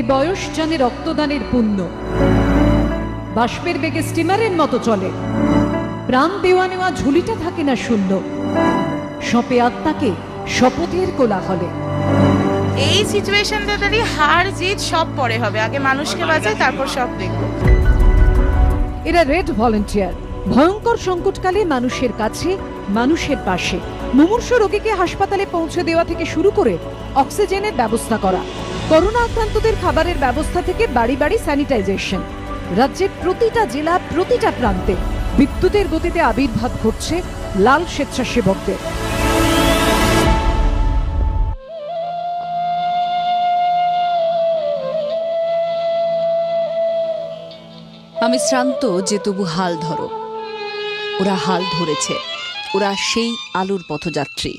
কি বয়স জানে রক্তদানের পুণ্য? বাষ্পের বেগে স্টিমারের মতো চলে। প্রাণ দেওয়া নেওয়া ঝুলিটা থাকে না শূন্য। সপে আত্মাকে শপথের কোলাহলে। এই সিচুয়েশনটা দাঁড়িয়ে হার জিত সব পরে হবে। আগে মানুষকে বাঁচাই তারপর সব দেখব। এরা রেড ভলেন্টিয়ার। ভয়ঙ্কর সংকটকালে মানুষের কাছে মানুষের পাশে। মুমূর্ষ রোগীকে হাসপাতালে পৌঁছে দেওয়া থেকে শুরু করে অক্সিজেনের ব্যবস্থা করা। করোনা আক্রান্তদের খাবারের ব্যবস্থা থেকে বাড়ি বাড়ি স্যানিটাইজেশন। রাজ্যের প্রতিটা জেলা, প্রতিটা প্রান্তে বিদ্যুতের গতিতে আবির্ভাব ঘটছে লাল স্বেচ্ছাসেবকদের। আমি শ্রান্ত যে তবু হাল ধরো। ওরা হাল ধরেছে। ওরা সেই আলোর পথযাত্রী।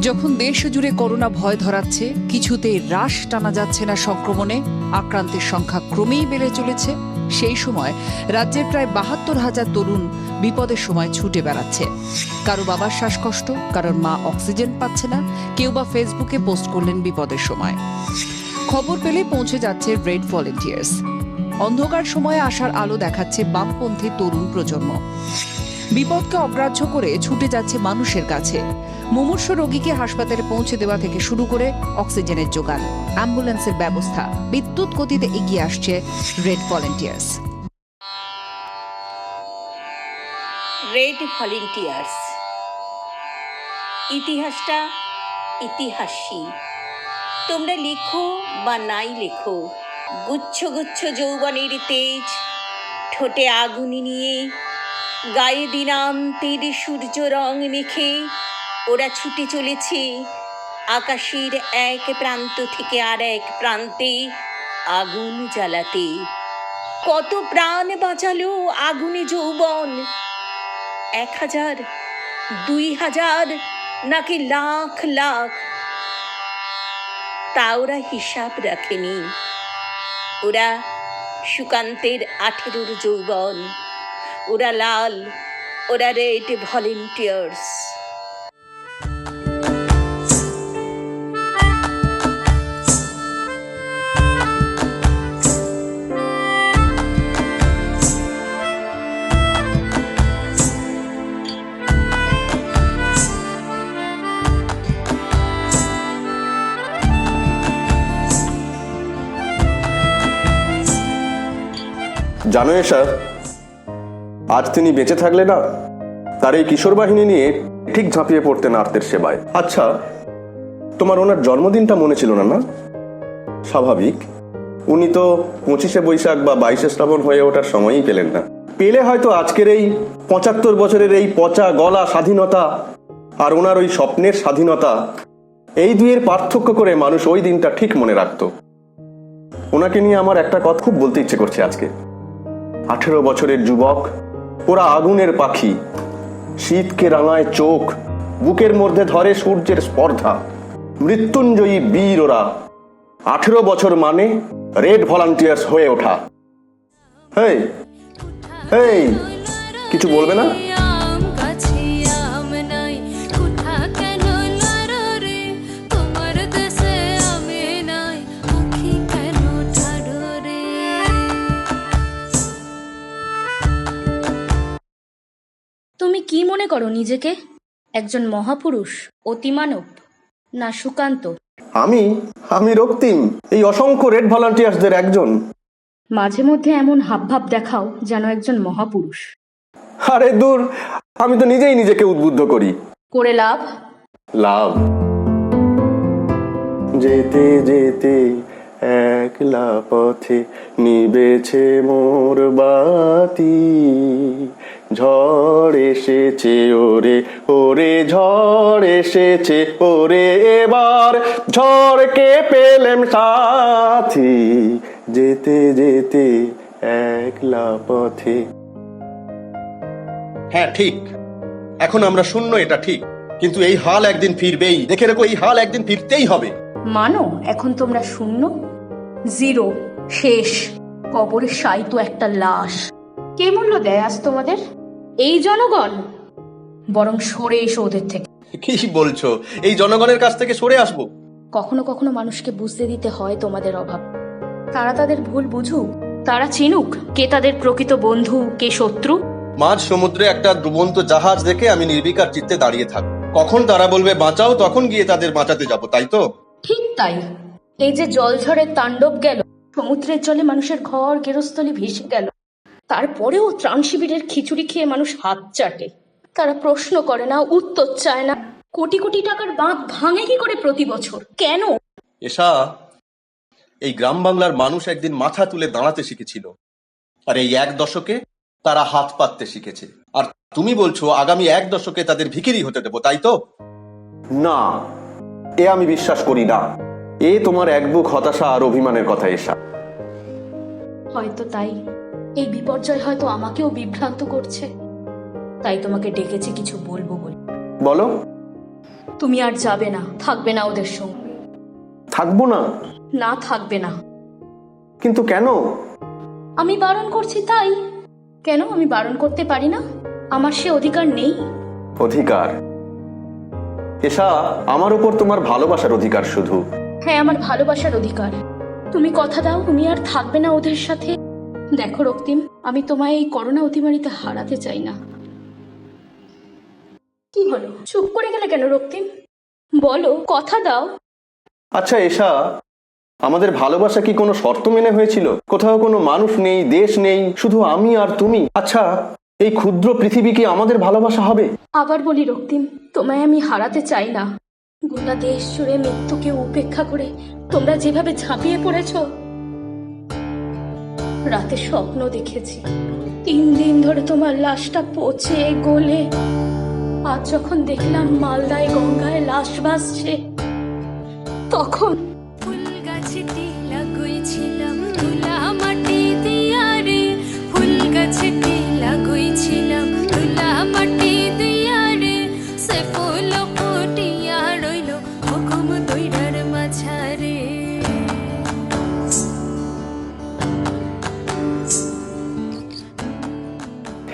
যখন দেশ জুড়ে করোনা ভয় ধরাচ্ছে কিছুতেই হ্রাস টানা যাচ্ছে না সংক্রমণে, আক্রান্তের সংখ্যা ক্রমেই বেড়ে চলেছে। সেই সময় রাজ্যের প্রায় বাহাত্তর হাজার তরুণ বিপদের সময় ছুটে বেড়াচ্ছে। কারও বাবার শ্বাসকষ্ট, কারোর মা অক্সিজেন পাচ্ছে না, কেউ বা ফেসবুকে পোস্ট করলেন বিপদের সময়। খবর পেলে পৌঁছে যাচ্ছে রেড ভলেন্টিয়ার্স। অন্ধকার সময়ে আসার আলো দেখাচ্ছে বামপন্থী তরুণ প্রজন্ম। বিপদকে অগ্রাহ্য করে ছুটে যাচ্ছে মানুষের কাছে। মুমূর্ষ রোগীকে হাসপাতালে পৌঁছে দেওয়া থেকে শুরু করে অক্সিজেনের যোগান। অ্যাম্বুলেন্সের ব্যবস্থা। বিদ্যুৎ গতিতে এগিয়ে আসছে রেড ভলেন্টিয়ার্স। Red volunteers. ইতিহাসটা ইতিহাসী তোমরা লেখো বা নাই লেখো, গুচ্ছ গুচ্ছ যৌবনের তেজ, ঠোঁটে আগুনি নিয়ে গায়ে দিনান্তের সূর্য রং মেখে। ওরা ছুটে চলেছে আকাশের এক প্রান্ত থেকে আর এক প্রান্তে আগুন জ্বালাতে। কত প্রাণ বাঁচালো আগুনে যৌবন। এক হাজার, দুই হাজার, নাকি লাখ লাখ। তা ওরা হিসাব রাখেনি। ওরা সুকান্তের আঠেরোর যৌবন। ওরা লাল ওরা রেড ভলেন্টিয়ার্স জানো স্যার আজ তিনি বেঁচে থাকলে না, তার এই কিশোর বাহিনী নিয়ে ঠিক ঝাঁপিয়ে পড়তেন আর্তের সেবায়। আচ্ছা তোমার ওনার জন্মদিনটা মনে ছিল না না? স্বাভাবিক। উনি তো পঁচিশে বৈশাখ বা বাইশে শ্রাবণ হয়ে ওঠার সময়ই পেলেন না। পেলে হয়তো আজকের এই পঁচাত্তর বছরের এই পচা গলা স্বাধীনতা আর ওনার ওই স্বপ্নের স্বাধীনতা, এই দুইয়ের পার্থক্য করে মানুষ ওই দিনটা ঠিক মনে রাখতো। ওনাকে নিয়ে আমার একটা কথা খুব বলতে ইচ্ছে করছে আজকে। আঠেরো বছরের যুবক ওরা আগুনের পাখি। শীতকে রাঙায় চোখ, বুকের মধ্যে ধরে সূর্যের স্পর্ধা। মৃত্যুঞ্জয়ী বীর ওরা। আঠেরো বছর মানে রেড ভলান্টিয়ার্স হয়ে ওঠা। হেই হেই, কিছু বলবে না? কি মনে করো নিজেকে? একজন মহাপুরুষ অতিমানব না সুকান্ত? আমি আমি রক্তিম এই অসংখ্য রেড ভলান্টিয়ার্সদের একজন। মাঝে মধ্যে এমন হাবভাব দেখাও যেন একজন মহাপুরুষ। আরে দূর আমি তো নিজেই নিজেকে উদ্বুদ্ধ করি। করে লাভ? লাভ? যেতে যেতে একলা পথে নিবেছে মোর বাতি। ঝড় এসেছে ওরে ওরে ঝড় এসেছে ওরে এবার। ঝড়কে পেলেম সাথী যেতে যেতে একলা পথে। হ্যাঁ ঠিক। এখন আমরা শূন্য এটা ঠিক। কিন্তু এই হাল একদিন ফিরবেই। দেখে রেখো এই হাল একদিন ফিরতেই হবে। মানো এখন তোমরা শূন্য? জিরো শেষ। কবরে সাইতো একটা লাশ। কে মূল্য দেয় আজ তোমাদের? এই জনগণ? বরং সরে এসো ওদের থেকে। কি বলছো? এই জনগণের কাছ থেকে সরে আসব। কখনো কখনো মানুষকে বুঝতে দিতে হয় তোমাদের অভাব। তারা তাদের ভুল বুঝুক। তারা চিনুক কে তাদের প্রকৃত বন্ধু কে শত্রু। মাঝ সমুদ্রে একটা ডুবন্ত জাহাজ দেখে আমি নির্বিকার চিত্তে দাঁড়িয়ে থাকব। কখন তারা বলবে বাঁচাও তখন গিয়ে তাদের বাঁচাতে যাব তাই তো? ঠিক তাই। এই যে জলঝড়ের তাণ্ডব গেল সমুদ্রের জলে মানুষের ঘর গেরস্থলি ভেসে গেল। তারপরেও ত্রাণ শিবিরের খিচুড়ি খেয়ে মানুষ হাত চাটে। তারা প্রশ্ন করে না উত্তর চায় না। কোটি কোটি টাকার বাঁধ ভাঙে কি করে প্রতি বছর? কেন? এসা এই গ্রাম বাংলার মানুষ একদিন মাথা তুলে দাঁড়াতে শিখেছিল। আর এই এক দশকে তারা হাত পাততে শিখেছে। আর তুমি বলছো আগামী এক দশকে তাদের ভিকিরি হতে দেবো তাই তো? না এ আমি বিশ্বাস করি না। এ তোমার এক বুক হতাশা আর অভিমানের কথা এসা হয়তো তাই। এই বিপর্যয় হয়তো আমাকেও বিভ্রান্ত করছে। তাই তোমাকে ডেকেছি কিছু বলব বলে। বলো। তুমি আর যাবে না থাকবে না ওদের সঙ্গে। থাকব না? না থাকবে না। কিন্তু কেন? আমি বারণ করছি তাই। কেন আমি বারণ করতে পারি না? আমার সে অধিকার নেই। অধিকার? এসা আমার উপর তোমার ভালোবাসার অধিকার শুধু। হ্যাঁ আমার ভালোবাসার অধিকার। তুমি কথা দাও তুমি আর থাকবে না ওদের সাথে। দেখো রক্তিম আমি তোমায় এই করোনা অতিমারিতে হারাতে চাই না। কি হলো? চুপ করে গেলে কেন রক্তিম? বলো কথা দাও। আচ্ছা এসা আমাদের ভালোবাসা কি কোনো শর্ত মেনে হয়েছিল? কোথাও কোনো মানুষ নেই দেশ নেই শুধু আমি আর তুমি? আচ্ছা এই ক্ষুদ্র পৃথিবী কি আমাদের ভালোবাসা হবে? আবার বলি রক্তিম তোমায় আমি হারাতে চাই না। গোটা দেশ জুড়ে মৃত্যুকে উপেক্ষা করে তোমরা যেভাবে ঝাঁপিয়ে পড়েছ রাতে স্বপ্ন দেখেছি। তিন দিন ধরে তোমার লাশটা পচে গলে। আজ যখন দেখলাম মালদায় গঙ্গায় লাশ ভাসছে, তখন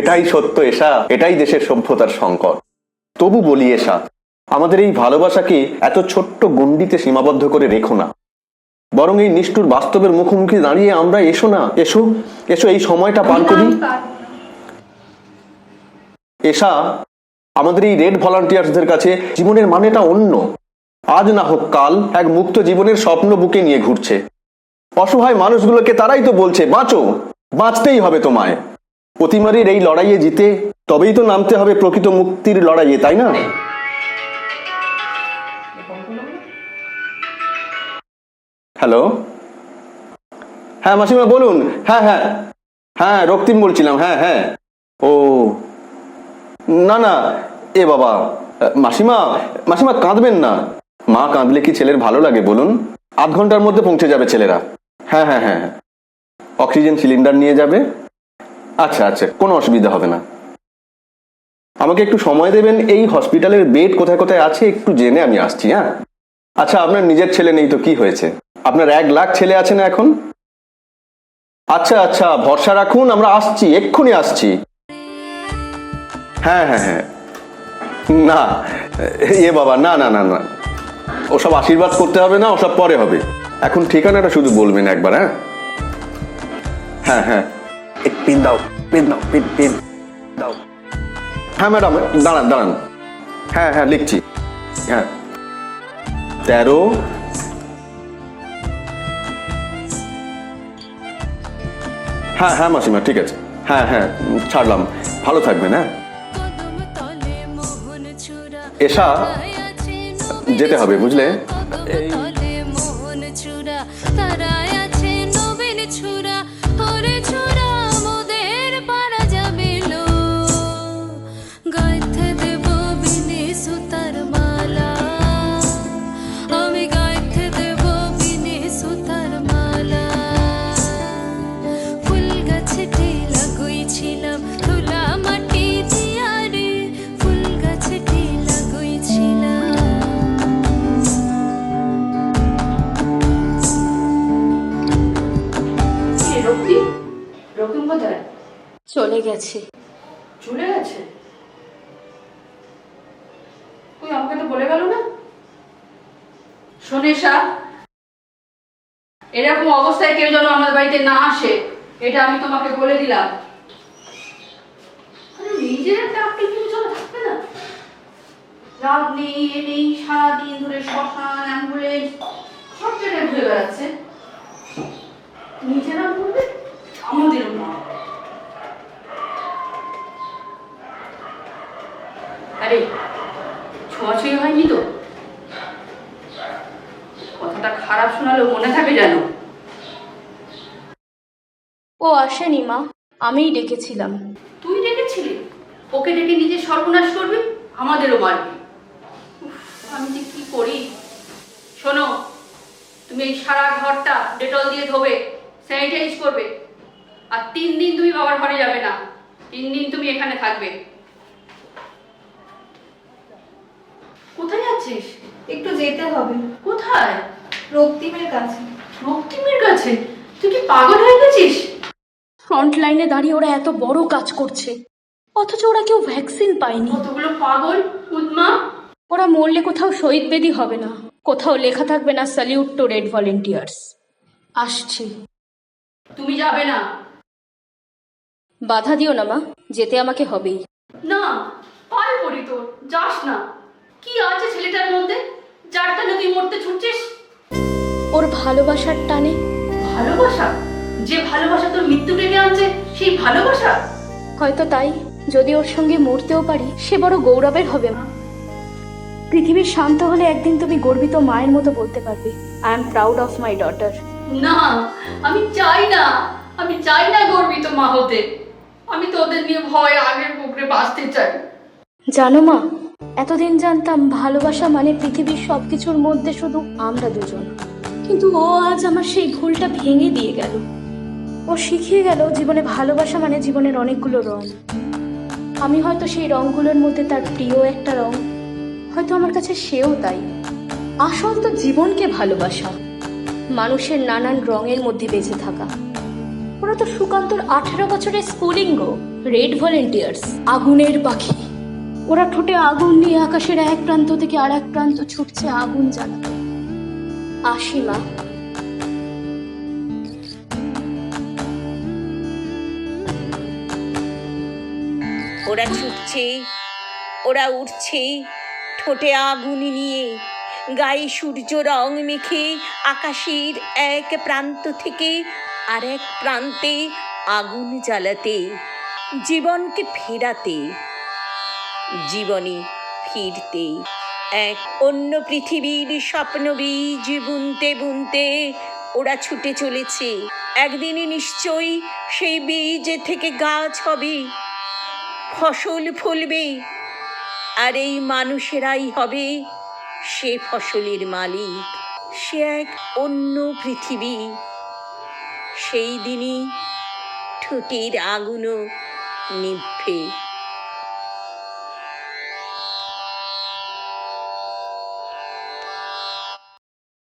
এটাই সত্য এসা এটাই দেশের সভ্যতার সংকট। তবু বলি এসা আমাদের এই ভালোবাসাকে এত ছোট্ট গণ্ডিতে সীমাবদ্ধ করে রেখো না। বরং এই নিষ্ঠুর বাস্তবের মুখোমুখি দাঁড়িয়ে আমরা এসো না এসো এসো এই সময়টা পার করি। এসা আমাদের এই রেড ভলান্টিয়ার্সদের কাছে জীবনের মানেটা অন্য। আজ না হোক কাল এক মুক্ত জীবনের স্বপ্ন বুকে নিয়ে ঘুরছে। অসহায় মানুষগুলোকে তারাই তো বলছে বাঁচো বাঁচতেই হবে তোমায়। অতিমারির এই লড়াইয়ে জিতে তবেই তো নামতে হবে প্রকৃত মুক্তির লড়াইয়ে, তাই না? হ্যালো? হ্যাঁ মাসিমা, বলুন। হ্যাঁ হ্যাঁ। হ্যাঁ রক্তিম বলছিলাম। হ্যাঁ হ্যাঁ। ও। না না। এ বাবা, মাসিমা মাসিমা, কাঁদবেন না। মা কাঁদলে কি ছেলের ভালো লাগে, বলুন? আধ ঘণ্টার মধ্যে পৌঁছে যাবে ছেলেরা। হ্যাঁ হ্যাঁ হ্যাঁ হ্যাঁ। অক্সিজেন সিলিন্ডার নিয়ে যাবে। আচ্ছা আচ্ছা কোনো অসুবিধা হবে না। আমাকে একটু সময় দেবেন, এই হসপিটালের বেড কোথায় কোথায় আছে একটু জেনে আমি আসছি হ্যাঁ? আচ্ছা আপনার নিজের ছেলে নেই তো কি হয়েছে? আপনার এক লাখ ছেলে আছে না এখন? আচ্ছা আচ্ছা ভরসা রাখুন, আমরা আসছি, এক্ষুনি আসছি। হ্যাঁ হ্যাঁ হ্যাঁ। না, এ বাবা, না না না না। ওসব আশীর্বাদ করতে হবে না, ওসব পরে হবে। এখন ঠিকানাটা শুধু বলবেন একবার হ্যাঁ? হ্যাঁ হ্যাঁ। পেন দাও পেন দাও পেন পেন দাও হ্যাঁ ম্যাডাম দাঁড়ান দাঁড়ান। হ্যাঁ হ্যাঁ লিখছি। হ্যাঁ। তেরো। হ্যাঁ হ্যাঁ মাসিমা ঠিক আছে। হ্যাঁ হ্যাঁ ছাড়লাম। ভালো থাকবেন হ্যাঁ। এসা যেতে হবে বুঝলে? কদম চলে গেছে। চলে গেছে? তুই আমার শোনেশা এরকম অবস্থায় কেউ যেন আমাদের বাড়িতে না আসে, এটা আমি তোমাকে বলে দিলাম। নিজের একটা কিছু থাকবে না। রাত নেই এ নেই, সারাদিন ধরে শ্মশান, অ্যাম্বুলেন্স, সব জায়গায় ঘুরে বেড়াচ্ছে। নিজেরা বলবে, আমাদেরও না। আরে ছোঁয়াছুঁই হয়নি তো? কথাটা খারাপ শোনালেও মনে থাকে জানো ও আসেনি মা আমিই ডেকেছিলাম। তুই ডেকেছিলি? ওকে ডেকে নিজে সর্বনাশ করবি? আমাদেরও মারবি। আমি যে কি করি? শোনো তুমি এই সারা ঘরটা ডেটল দিয়ে ধোবে স্যানিটাইজ করবে আর তিন দিন তুমি বাবার ঘরে যাবে না। তিন দিন তুমি এখানে থাকবে কোথায় যাচ্ছিস একটু যেতে হবে। কোথায়? রক্তিমের কাছে। রক্তিমের কাছে? তুই কি পাগল হয়ে গেছিস? ফ্রন্ট লাইনে দাঁড়িয়ে ওরা এত বড় কাজ করছে। অথচ ওরা কেউ ভ্যাকসিন পায়নি। কতগুলো পাগল উদ্মা ওরা মরলে কোথাও শহীদ বেদি হবে না। কোথাও লেখা থাকবে না স্যালিউট টু রেড ভলেন্টিয়ার্স আসছি। তুমি যাবে না। বাধা দিও না মা। যেতে আমাকে হবেই। না পায়ে পড়ি তোর যাস না। কি আছে ছেলেটার মধ্যে? যার টানে তুই মরতে ছুটছিস? ওর ভালোবাসার টানে। ভালোবাসা? যে ভালোবাসা তোর মৃত্যু ডেকে আনছে সেই ভালোবাসা? হয়তো তাই। যদি ওর সঙ্গে মরতেও পারি সে বড় গৌরবের হবে মা। পৃথিবী শান্ত হলে একদিন তুমি গর্বিত মায়ের মতো বলতে পারবে I am proud of my daughter না আমি চাই না। আমি চাই না গর্বিত মা হতে। আমি তোদের নিয়ে ভয় আগের পুকুরে বাঁচতে চাই। জানো মা এতদিন জানতাম ভালোবাসা মানে পৃথিবীর সবকিছুর মধ্যে শুধু আমরা দুজন। কিন্তু ও আজ আমার সেই ভুলটা ভেঙে দিয়ে গেল। ও শিখিয়ে গেল জীবনে ভালোবাসা মানে জীবনের অনেকগুলো রং। আমি হয়তো সেই রংগুলোর মধ্যে তার প্রিয় একটা রং, হয়তো আমার কাছে সেও তাই। আসল তো জীবনকে ভালোবাসা, মানুষের নানান রঙের মধ্যে বেঁচে থাকা। ওরা তো সুকান্তর আঠেরো বছরের স্কুলিং গো, রেড ভলেন্টিয়ার্স, আগুনের পাখি। ওরা ঠোঁটে আগুন নিয়ে আকাশের এক প্রান্ত থেকে আর এক প্রান্ত ছুটছে আগুন জ্বালাতে আসি, মা। ওরা ছুটছে, ওরা উঠছে, ঠোঁটে আগুন নিয়ে, গায়ে সূর্য রং মেখে আকাশের এক প্রান্ত থেকে আর এক প্রান্তে আগুন জ্বালাতে, জীবনকে ফেরাতে। জীবনে ফিরতে এক অন্য পৃথিবীর স্বপ্ন বীজ বুনতে বুনতে ওরা ছুটে চলেছে। একদিনই নিশ্চয়ই সেই বীজ থেকে গাছ হবে, ফসল ফলবে, আর এই মানুষেরাই হবে সে ফসলের মালিক। সে এক অন্য পৃথিবী। সেই দিনই ঠোঁটের আগুনও নিভবে।